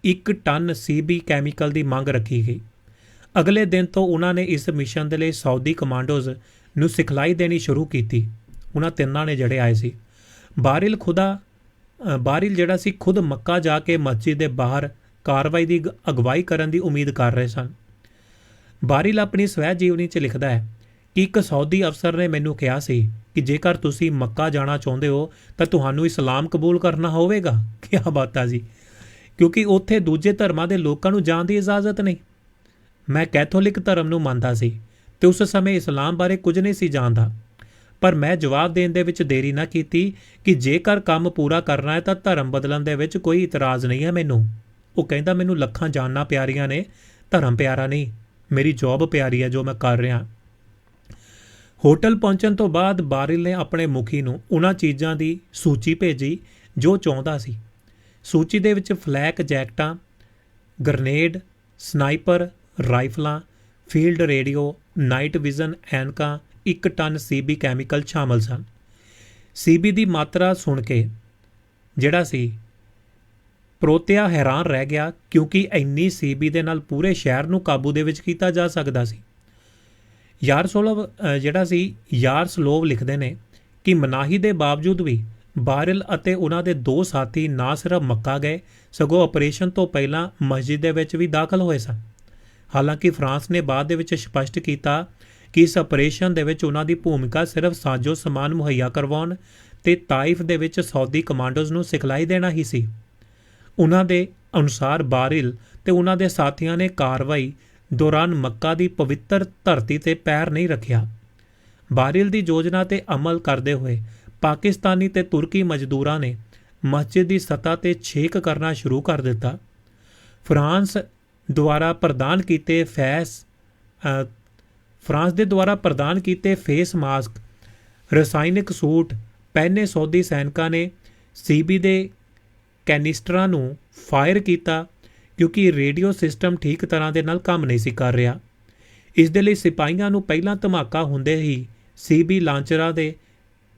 1 ਟਨ ਸੀਬੀ ਕੈਮੀਕਲ ਦੀ ਮੰਗ ਰੱਖੀ ਗਈ। ਅਗਲੇ ਦਿਨ ਤੋਂ ਉਹਨਾਂ ਨੇ ਇਸ ਮਿਸ਼ਨ ਦੇ ਲਈ ਸਾਊਦੀ ਕਮਾਂਡੋਜ਼ ਨੂੰ ਸਿਖਲਾਈ ਦੇਣੀ ਸ਼ੁਰੂ ਕੀਤੀ। ਉਹਨਾਂ ਤਿੰਨਾਂ ਨੇ ਜਿਹੜੇ ਆਏ ਸੀ। ਬਾਰਿਲ ਖੁਦਾ ਅ, ਬਾਰਿਲ ਜਿਹੜਾ ਸੀ ਖੁਦ ਮੱਕਾ ਜਾ ਕੇ ਮਸਜਿਦ ਦੇ ਬਾਹਰ ਕਾਰਵਾਈ ਦੀ ਗ- ਅਗਵਾਈ ਕਰਨ ਦੀ ਉਮੀਦ ਕਰ ਰਹੇ ਸਨ। ਬਾਰਿਲ ਆਪਣੀ ਸਵੈ ਜੀਵਨੀ 'ਚ ਲਿਖਦਾ ਹੈ ਕਿ ਇੱਕ ਸਾਊਦੀ ਅਫਸਰ ਨੇ ਮੈਨੂੰ ਕਿਹਾ ਸੀ ਕਿ ਜੇਕਰ ਤੁਸੀਂ ਮੱਕਾ ਜਾਣਾ ਚਾਹੁੰਦੇ ਹੋ, ਤਾਂ ਤੁਹਾਨੂੰ ਇਸਲਾਮ ਕਬੂਲ ਕਰਨਾ ਹੋਵੇਗਾ। ਕੀ ਬਾਤ ਆ ਜੀ। ਕਿਉਂਕਿ ਉੱਥੇ ਦੂਜੇ ਧਰਮਾਂ ਦੇ ਲੋਕਾਂ ਨੂੰ ਜਾਣ ਦੀ ਇਜਾਜ਼ਤ ਨਹੀਂ। ਮੈਂ ਕੈਥੋਲਿਕ ਧਰਮ ਨੂੰ ਮੰਨਦਾ ਸੀ ਤੇ ਉਸ ਸਮੇਂ ਇਸਲਾਮ ਬਾਰੇ ਕੁਝ ਨਹੀਂ ਸੀ ਜਾਣਦਾ। ਪਰ ਮੈਂ ਜਵਾਬ ਦੇਣ ਦੇ ਵਿੱਚ ਦੇਰੀ ਨਾ ਕੀਤੀ ਕਿ ਜੇਕਰ ਕੰਮ ਪੂਰਾ ਕਰਨਾ ਹੈ, ਤਾਂ ਧਰਮ ਬਦਲਣ ਦੇ ਵਿੱਚ ਕੋਈ ਇਤਰਾਜ਼ ਨਹੀਂ ਹੈ ਮੈਨੂੰ। ਉਹ ਕਹਿੰਦਾ, ਮੈਨੂੰ ਲੱਖਾਂ ਜਾਨਾਂ ਪਿਆਰੀਆਂ ਨੇ। ਧਰਮ ਪਿਆਰਾ ਨਹੀਂ। ਮੇਰੀ ਜੌਬ ਪਿਆਰੀ ਹੈ ਜੋ ਮੈਂ ਕਰ ਰਿਹਾ। ਹੋਟਲ ਪਹੁੰਚਣ ਤੋਂ ਬਾਅਦ ਬਾਰਿਲ ਨੇ ਆਪਣੇ ਮੁਖੀ ਨੂੰ ਉਹਨਾਂ ਚੀਜ਼ਾਂ ਦੀ ਸੂਚੀ ਭੇਜੀ, ਜੋ ਚਾਹੁੰਦਾ ਸੀ। ਸੂਚੀ ਦੇ ਵਿੱਚ ਫਲੈਕ ਜੈਕਟਾਂ, ਗ੍ਰਨੇਡ, ਸਨਾਈਪਰ, ਰਾਈਫਲਾਂ, ਫੀਲਡ ਰੇਡੀਓ, ਨਾਈਟ ਵਿਜ਼ਨ ਐਨਕਾਂ 1 ਟਨ ਸੀਬੀ ਕੈਮੀਕਲ ਸ਼ਾਮਲ ਸਨ। ਸੀਬੀ ਦੀ ਮਾਤਰਾ ਸੁਣ ਕੇ ਜਿਹੜਾ ਸੀ, ਪ੍ਰੋਤਿਆ ਹੈਰਾਨ ਰਹਿ ਗਿਆ ਕਿਉਂਕਿ ਇੰਨੀ ਸੀਬੀ ਦੇ ਨਾਲ ਪੂਰੇ ਸ਼ਹਿਰ ਨੂੰ ਕਾਬੂ ਦੇ ਵਿੱਚ ਕੀਤਾ ਜਾ ਸਕਦਾ ਸੀ। ਯਾਰਸੋਲਵ ਅ, ਜਿਹੜਾ ਸੀ ਯਾਰਸਲੋਵ ਲਿਖਦੇ ਨੇ ਕਿ ਮਨਾਹੀ ਦੇ ਬਾਵਜੂਦ ਵੀ ਬਾਰਿਲ ਅਤੇ ਉਹਨਾਂ ਦੇ ਦੋ ਸਾਥੀ ਨਾ ਸਿਰਫ ਮੱਕਾ ਗਏ ਸਗੋਂ ਆਪਰੇਸ਼ਨ ਤੋਂ ਪਹਿਲਾਂ ਮਸਜਿਦ ਦੇ ਵਿੱਚ ਵੀ ਦਾਖਲ ਹੋਏ ਸਨ। ਹਾਲਾਂਕਿ ਫਰਾਂਸ ਨੇ ਬਾਅਦ ਦੇ ਵਿੱਚ ਸਪਸ਼ਟ ਕੀਤਾ ਕਿ ਇਸ ਆਪਰੇਸ਼ਨ ਦੇ ਵਿੱਚ ਉਹਨਾਂ ਦੀ ਭੂਮਿਕਾ ਸਿਰਫ ਸਾਜੋ ਸਮਾਨ ਮੁਹੱਈਆ ਕਰਵਾਉਣ ਤੇ ਤਾਇਫ ਦੇ ਵਿੱਚ ਸਾਊਦੀ ਕਮਾਂਡੋਜ਼ ਨੂੰ ਸਿਖਲਾਈ ਦੇਣਾ ਹੀ ਸੀ। ਉਹਨਾਂ ਦੇ ਅਨੁਸਾਰ ਬਾਰਿਲ ਤੇ ਉਹਨਾਂ ਦੇ ਸਾਥੀਆਂ ਨੇ ਕਾਰਵਾਈ ਦੌਰਾਨ ਮੱਕਾ ਦੀ ਪਵਿੱਤਰ ਧਰਤੀ ਤੇ ਪੈਰ ਨਹੀਂ ਰੱਖਿਆ। ਬਾਰਿਲ ਦੀ ਯੋਜਨਾ ਤੇ ਅਮਲ ਕਰਦੇ ਹੋਏ ਪਾਕਿਸਤਾਨੀ ਤੇ ਤੁਰਕੀ ਮਜ਼ਦੂਰਾਂ ਨੇ ਮਸਜਿਦ ਦੀ ਸਤ੍ਹਾ ਤੇ ਛੇਕ ਕਰਨਾ ਸ਼ੁਰੂ ਕਰ ਦਿੱਤਾ। ਫਰਾਂਸ ਦੁਆਰਾ ਪ੍ਰਦਾਨ ਕੀਤੇ ਫੈਸ ਫਰਾਂਸ ਦੇ ਦੁਆਰਾ ਪ੍ਰਦਾਨ ਕੀਤੇ ਫੇਸ ਮਾਸਕ, ਰਸਾਇਣਿਕ ਸੂਟ, ਪਹਿਨੇ ਸੌਦੀ ਸੈਨਿਕਾਂ ਨੇ ਸੀਬੀ ਦੇ ਕੈਨਿਸਟਰਾਂ ਨੂੰ ਫਾਇਰ ਕੀਤਾ ਕਿਉਂਕਿ ਰੇਡੀਓ ਸਿਸਟਮ ਠੀਕ ਤਰ੍ਹਾਂ ਦੇ ਨਾਲ ਕੰਮ ਨਹੀਂ ਸੀ ਕਰ ਰਿਹਾ। ਇਸ ਦੇ ਲਈ ਸਿਪਾਹੀਆਂ ਨੂੰ ਪਹਿਲਾਂ ਧਮਾਕਾ ਹੁੰਦੇ ਹੀ ਸੀਬੀ ਲਾਂਚਰਾਂ ਦੇ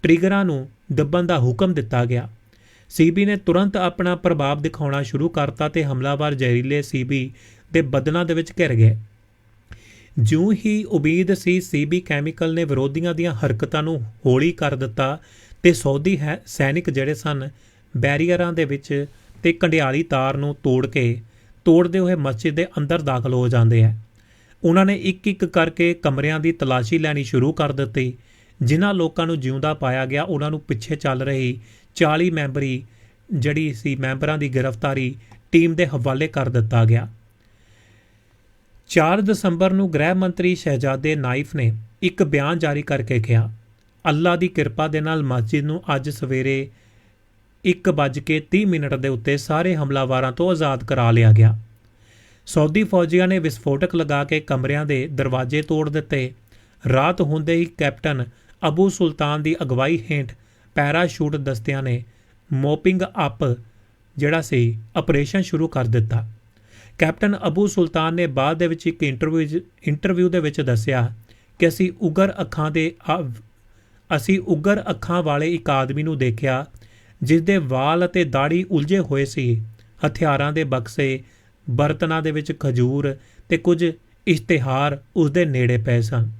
ਟ੍ਰਿਗਰਾਂ ਨੂੰ ਦੱਬਣ ਦਾ ਹੁਕਮ ਦਿੱਤਾ ਗਿਆ। ਸੀਬੀ ਨੇ ਤੁਰੰਤ ਆਪਣਾ ਪ੍ਰਭਾਵ ਦਿਖਾਉਣਾ ਸ਼ੁਰੂ ਕਰਤਾ ਤੇ ਹਮਲਾਵਰ ਜ਼ਹਿਰੀਲੇ ਸੀਬੀ ਦੇ ਬਦਨਾਂ ਦੇ ਵਿੱਚ ਘਿਰ ਗਏ। ਜਿਉਂ ਹੀ ਉਮੀਦ ਸੀ ਸੀਬੀ ਕੈਮੀਕਲ ਨੇ ਵਿਰੋਧੀਆਂ ਦੀਆਂ ਹਰਕਤਾਂ ਨੂੰ ਹੌਲੀ ਕਰ ਦਿੱਤਾ ਤੇ ਸੌਦੀ ਹੈ ਸੈਨਿਕ ਜਿਹੜੇ ਸਨ ਬੈਰੀਅਰਾਂ ਦੇ ਵਿੱਚ ਤੇ ਕੰਡਿਆਲੀ ਤਾਰ ਨੂੰ ਤੋੜ ਕੇ ਤੋੜਦੇ ਹੋਏ ਮਸਜਿਦ ਦੇ ਅੰਦਰ ਦਾਖਲ ਹੋ ਜਾਂਦੇ ਹੈ ਉਹਨਾਂ ਨੇ ਇੱਕ ਇੱਕ ਕਰਕੇ ਕਮਰਿਆਂ ਦੀ ਤਲਾਸ਼ੀ ਲੈਣੀ ਸ਼ੁਰੂ ਕਰ ਦਿੱਤੀ, ਜਿਨ੍ਹਾਂ ਲੋਕਾਂ ਨੂੰ ਜਿਉਂਦਾ ਪਾਇਆ ਗਿਆ। ਉਹਨਾਂ ਨੂੰ ਪਿੱਛੇ ਚੱਲ ਰਹੀ 40 ਮੈਂਬਰੀ, ਜਿਹੜੀ ਸੀ ਮੈਂਬਰਾਂ ਦੀ ਗ੍ਰਿਫਤਾਰੀ, ਟੀਮ ਦੇ ਹਵਾਲੇ ਕਰ ਦਿੱਤਾ ਗਿਆ। 4 ਦਸੰਬਰ ਨੂੰ ਗ੍ਰਹਿ ਮੰਤਰੀ ਸ਼ਹਿਜ਼ਾਦੇ ਨਾਈਫ ਨੇ ਇੱਕ ਬਿਆਨ ਜਾਰੀ ਕਰਕੇ ਕਿਹਾ, ਅੱਲਾ ਦੀ ਕਿਰਪਾ ਦੇ ਨਾਲ ਮਸਜਿਦ ਨੂੰ ਅੱਜ ਸਵੇਰੇ 1:30 ਮਿੰਟ ਦੇ ਉੱਤੇ ਸਾਰੇ ਹਮਲਾਵਰਾਂ ਤੋਂ ਆਜ਼ਾਦ ਕਰਾ ਲਿਆ ਗਿਆ। ਸਾਊਦੀ ਫੌਜੀਆਂ ਨੇ ਵਿਸਫੋਟਕ ਲਗਾ ਕੇ ਕਮਰਿਆਂ ਦੇ ਦਰਵਾਜ਼ੇ ਤੋੜ ਦਿੱਤੇ। ਰਾਤ ਹੁੰਦੇ ਹੀ ਕੈਪਟਨ ਅਬੂ ਸੁਲਤਾਨ ਦੀ ਅਗਵਾਈ ਹੇਠ ਪੈਰਾਸ਼ੂਟ ਦਸਤਿਆਂ ਨੇ ਮੋਪਿੰਗ ਅਪ, ਜਿਹੜਾ ਸੀ, ਆਪਰੇਸ਼ਨ ਸ਼ੁਰੂ ਕਰ ਦਿੱਤਾ। ਕੈਪਟਨ ਅਬੂ ਸੁਲਤਾਨ ਨੇ ਬਾਅਦ ਦੇ ਵਿੱਚ ਇੱਕ ਇੰਟਰਵਿਊ ਇੰਟਰਵਿਊ ਦੇ ਵਿੱਚ ਦੱਸਿਆ ਕਿ ਅਸੀਂ ਉਗਰ ਅੱਖਾਂ ਦੇ ਆ- ਅਸੀਂ ਉਗਰ ਅੱਖਾਂ ਵਾਲੇ ਇੱਕ ਆਦਮੀ ਨੂੰ ਦੇਖਿਆ ਜਿਸ ਦੇ ਵਾਲ ਅਤੇ ਦਾੜੀ ਉਲਝੇ ਹੋਏ ਸੀ। ਹਥਿਆਰਾਂ ਦੇ ਬਕਸੇ, ਬਰਤਨਾਂ ਦੇ ਵਿੱਚ ਖਜੂਰ ਤੇ ਕੁਝ ਇਸ਼ਤਿਹਾਰ ਉਸ ਦੇ ਨੇੜੇ ਪਏ ਸਨ।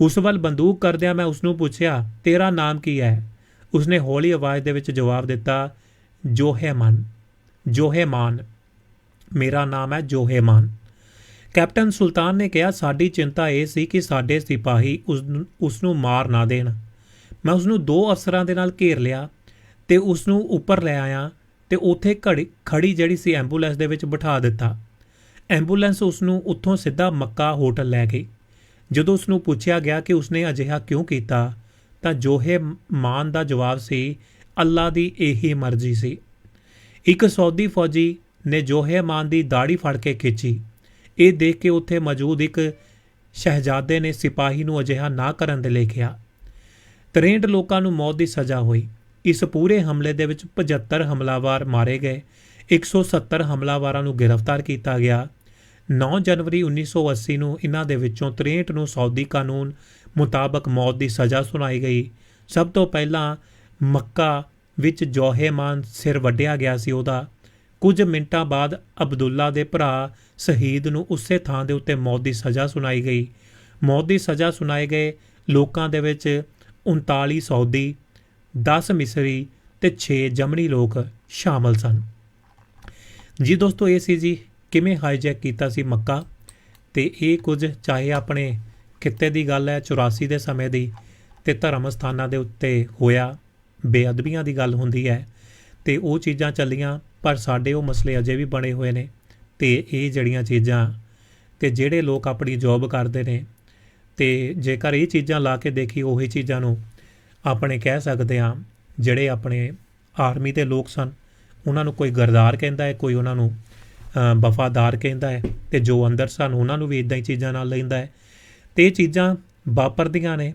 ਉਸ ਵੱਲ ਬੰਦੂਕ ਕਰਦਿਆਂ ਮੈਂ ਉਸ ਨੂੰ ਪੁੱਛਿਆ, ਤੇਰਾ ਨਾਮ ਕੀ ਹੈ? ਉਸਨੇ ਹੌਲੀ ਆਵਾਜ਼ ਦੇ ਵਿੱਚ ਜਵਾਬ ਦਿੱਤਾ, ਜੋਹੇਮਨ, ਜੋਹੇਮਾਨ। ਮੇਰਾ ਨਾਮ ਹੈ ਜੋਹੇਮਾਨ। ਕੈਪਟਨ ਸੁਲਤਾਨ ਨੇ ਕਿਹਾ, ਸਾਡੀ ਚਿੰਤਾ ਇਹ ਸੀ ਕਿ ਸਾਡੇ ਸਿਪਾਹੀ ਉਸ ਨੂੰ- ਮਾਰ ਨਾ ਦੇਣ। ਮੈਂ ਉਸ ਨੂੰ ਦੋ ਅਫਸਰਾਂ ਦੇ ਨਾਲ ਘੇਰ ਲਿਆ ਤੇ ਉਸ ਨੂੰ ਉੱਪਰ ਲੈ ਆਇਆ ਤੇ ਉੱਥੇ ਘੜੀ ਖੜੀ ਜਿਹੜੀ ਸੀ ਐਂਬੂਲੈਂਸ ਦੇ ਵਿੱਚ ਬਿਠਾ ਦਿੱਤਾ। ਐਂਬੂਲੈਂਸ ਉਸ ਨੂੰ ਉੱਥੋਂ ਸਿੱਧਾ ਮੱਕਾ ਹੋਟਲ ਲੈ ਗਈ। ਜਦੋਂ ਉਸ ਨੂੰ ਪੁੱਛਿਆ ਗਿਆ ਕਿ ਉਸਨੇ ਅਜਿਹਾ ਕਿਉਂ ਕੀਤਾ, ਤਾਂ ਜੋਹੇ ਮਾਨ ਦਾ ਜਵਾਬ ਸੀ ਅੱਲਾ ਦੀ ਇਹੀ ਮਰਜ਼ੀ ਸੀ। ਇੱਕ ਸੌਦੀ ਫੌਜੀ ਨੇ ਜੋਹੇ ਮਾਨ ਦੀ ਦਾੜੀ ਫੜ ਕੇ ਖਿੱਚੀ। ਇਹ ਦੇਖ ਕੇ ਉੱਥੇ ਮੌਜੂਦ ਇੱਕ ਸ਼ਹਿਜ਼ਾਦੇ ਨੇ ਸਿਪਾਹੀ ਨੂੰ ਅਜਿਹਾ ਨਾ ਕਰਨ ਦੇ ਲਈ ਕਿਹਾ। 63 ਲੋਕਾਂ ਨੂੰ ਮੌਤ ਦੀ ਸਜ਼ਾ ਹੋਈ। ਇਸ ਪੂਰੇ ਹਮਲੇ ਦੇ ਵਿੱਚ 75 ਹਮਲਾਵਰ ਮਾਰੇ ਗਏ। 170 ਹਮਲਾਵਰਾਂ ਨੂੰ ਗ੍ਰਿਫਤਾਰ ਕੀਤਾ ਗਿਆ। 9 ਜਨਵਰੀ 1980 ਨੂੰ ਇਹਨਾਂ ਦੇ ਵਿੱਚੋਂ 63 ਨੂੰ ਸਾਊਦੀ ਕਾਨੂੰਨ ਮੁਤਾਬਕ ਮੌਤ ਦੀ ਸਜ਼ਾ ਸੁਣਾਈ ਗਈ। ਸਭ ਤੋਂ ਪਹਿਲਾਂ ਮੱਕਾ ਵਿੱਚ ਜੋਹੇਮਾਨ ਸਿਰ ਵੱਢਿਆ ਗਿਆ ਸੀ ਉਹਦਾ। ਕੁਝ ਮਿੰਟਾਂ ਬਾਅਦ ਅਬਦੁੱਲਾ ਦੇ ਭਰਾ ਸ਼ਹੀਦ ਨੂੰ ਉਸੇ ਥਾਂ ਦੇ ਉੱਤੇ ਮੌਤ ਦੀ ਸਜ਼ਾ ਸੁਣਾਈ ਗਈ। ਮੌਤ ਦੀ ਸਜ਼ਾ ਸੁਣਾਏ ਗਏ ਲੋਕਾਂ ਦੇ ਵਿੱਚ 39 ਸਾਊਦੀ 10 ਮਿਸਰੀ ਤੇ 6 ਜਮਣੀ ਲੋਕ ਸ਼ਾਮਲ ਸਨ। ਜੀ ਦੋਸਤੋ, ਇਹ ਸੀ ਜੀ ਕਿਵੇਂ ਹਾਈਜੈਕ ਕੀਤਾ ਸੀ ਮੱਕਾ ਤੇ ਇਹ ਕੁਝ ਚਾਹੇ ਆਪਣੇ ਖਿੱਤੇ ਦੀ ਗੱਲ ਹੈ 84 ਦੇ ਸਮੇਂ ਦੀ ਤੇ ਧਰਮ ਸਥਾਨਾਂ ਦੇ ਉੱਤੇ ਹੋਇਆ, ਬੇਅਦਬੀਆਂ ਦੀ ਗੱਲ ਹੁੰਦੀ ਹੈ ਤੇ ਉਹ ਚੀਜ਼ਾਂ ਚੱਲੀਆਂ, ਪਰ ਸਾਡੇ ਉਹ ਮਸਲੇ ਅਜੇ ਵੀ ਬਣੇ ਹੋਏ ਨੇ ਤੇ ਇਹ ਜਿਹੜੀਆਂ ਚੀਜ਼ਾਂ ਤੇ ਜਿਹੜੇ ਲੋਕ ਆਪਣੀ ਜੌਬ ਕਰਦੇ ਨੇ ਤੇ ਜੇਕਰ ਇਹ ਚੀਜ਼ਾਂ ਲਾ ਕੇ ਦੇਖੀ, ਉਹੀ ਚੀਜ਼ਾਂ ਨੂੰ ਆਪਣੇ ਕਹਿ ਸਕਦੇ ਹਾਂ, ਜਿਹੜੇ ਆਪਣੇ ਆਰਮੀ ਦੇ ਲੋਕ ਸਨ, ਉਹਨਾਂ ਨੂੰ ਕੋਈ ਗਰਦਾਰ ਕਹਿੰਦਾ ਹੈ, ਕੋਈ ਉਹਨਾਂ ਨੂੰ ਵਫਾਦਾਰ ਕਹਿੰਦਾ ਹੈ ਤੇ ਜੋ ਅੰਦਰ ਸਨ ਉਹਨਾਂ ਨੂੰ ਵੀ ਇਦਾਂ ਹੀ ਚੀਜ਼ਾਂ ਨਾਲ ਲੈਂਦਾ ਹੈ। ਤੇ ਇਹ ਚੀਜ਼ਾਂ ਵਾਪਰਦੀਆਂ ਨੇ।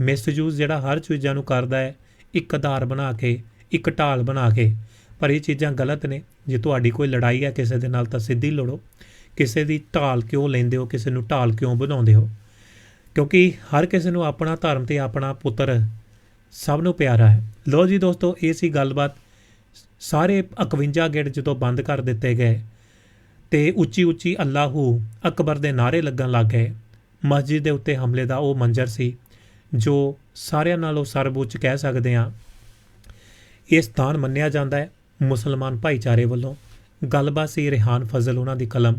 ਮਿਸਯੂਜ਼ ਜਿਹੜਾ ਹਰ ਚੀਜ਼ਾਂ ਨੂੰ ਕਰਦਾ ਹੈ, ਇੱਕ ਆਧਾਰ ਬਣਾ ਕੇ, ਇੱਕ ਢਾਲ ਬਣਾ ਕੇ। ਪਰ ਇਹ ਚੀਜ਼ਾਂ ਗਲਤ ਨੇ। ਜੇ ਤੁਹਾਡੀ ਕੋਈ ਲੜਾਈ ਹੈ ਕਿਸੇ ਦੇ ਨਾਲ ਤਾਂ ਸਿੱਧੀ ਲੜੋ। ਕਿਸੇ ਦੀ ਢਾਲ ਕਿਉਂ ਲੈਂਦੇ ਹੋ, ਕਿਸੇ ਨੂੰ ਢਾਲ ਕਿਉਂ ਬਣਾਉਂਦੇ ਹੋ? ਕਿਉਂਕਿ ਹਰ ਕਿਸੇ ਨੂੰ ਆਪਣਾ ਧਰਮ ਤੇ ਆਪਣਾ ਪੁੱਤਰ ਸਭ ਨੂੰ ਪਿਆਰਾ ਹੈ। ਲੋ ਜੀ ਦੋਸਤੋ, ਇਹ ਸੀ ਗੱਲਬਾਤ। ਸਾਰੇ 51 ਗੇਟ ਜਦੋਂ ਬੰਦ ਕਰ ਦਿੱਤੇ ਗਏ ਤੇ ਉੱਚੀ ਉੱਚੀ ਅੱਲਾਹੂ ਅਕਬਰ ਦੇ ਨਾਰੇ ਲੱਗਣ ਲੱਗ ਗਏ। ਮਸਜਿਦ ਦੇ ਉੱਤੇ ਹਮਲੇ ਦਾ ਉਹ ਮੰਜ਼ਰ ਸੀ, ਜੋ ਸਾਰਿਆਂ ਨਾਲੋਂ ਸਰਬਉੱਚ ਕਹਿ ਸਕਦੇ ਹਾਂ। ਇਹ ਸਥਾਨ ਮੰਨਿਆ ਜਾਂਦਾ ਹੈ ਮੁਸਲਮਾਨ ਭਾਈਚਾਰੇ ਵੱਲੋਂ। ਗੱਲਬਾਤ ਸੀ ਰਿਹਾਨ ਫਜ਼ਲ ਉਹਨਾਂ ਦੀ ਕਲਮ।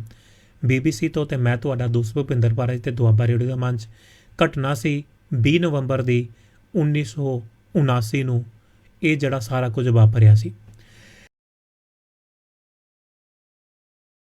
BBC ਤੋਂ ਤੇ ਮੈਂ ਤੁਹਾਡਾ ਦੋਸਤ ਭੁਪਿੰਦਰ ਪਾਰਜ ਤੇ ਦੁਆਬਾ ਰੇਡੀਓ ਦਾ ਮੰਚ। ਘਟਨਾ ਸੀ 20 ਨਵੰਬਰ ਦੀ 1979 ਨੂੰ ਇਹ ਜਿਹੜਾ ਸਾਰਾ ਕੁਝ ਵਾਪਰਿਆ ਸੀ।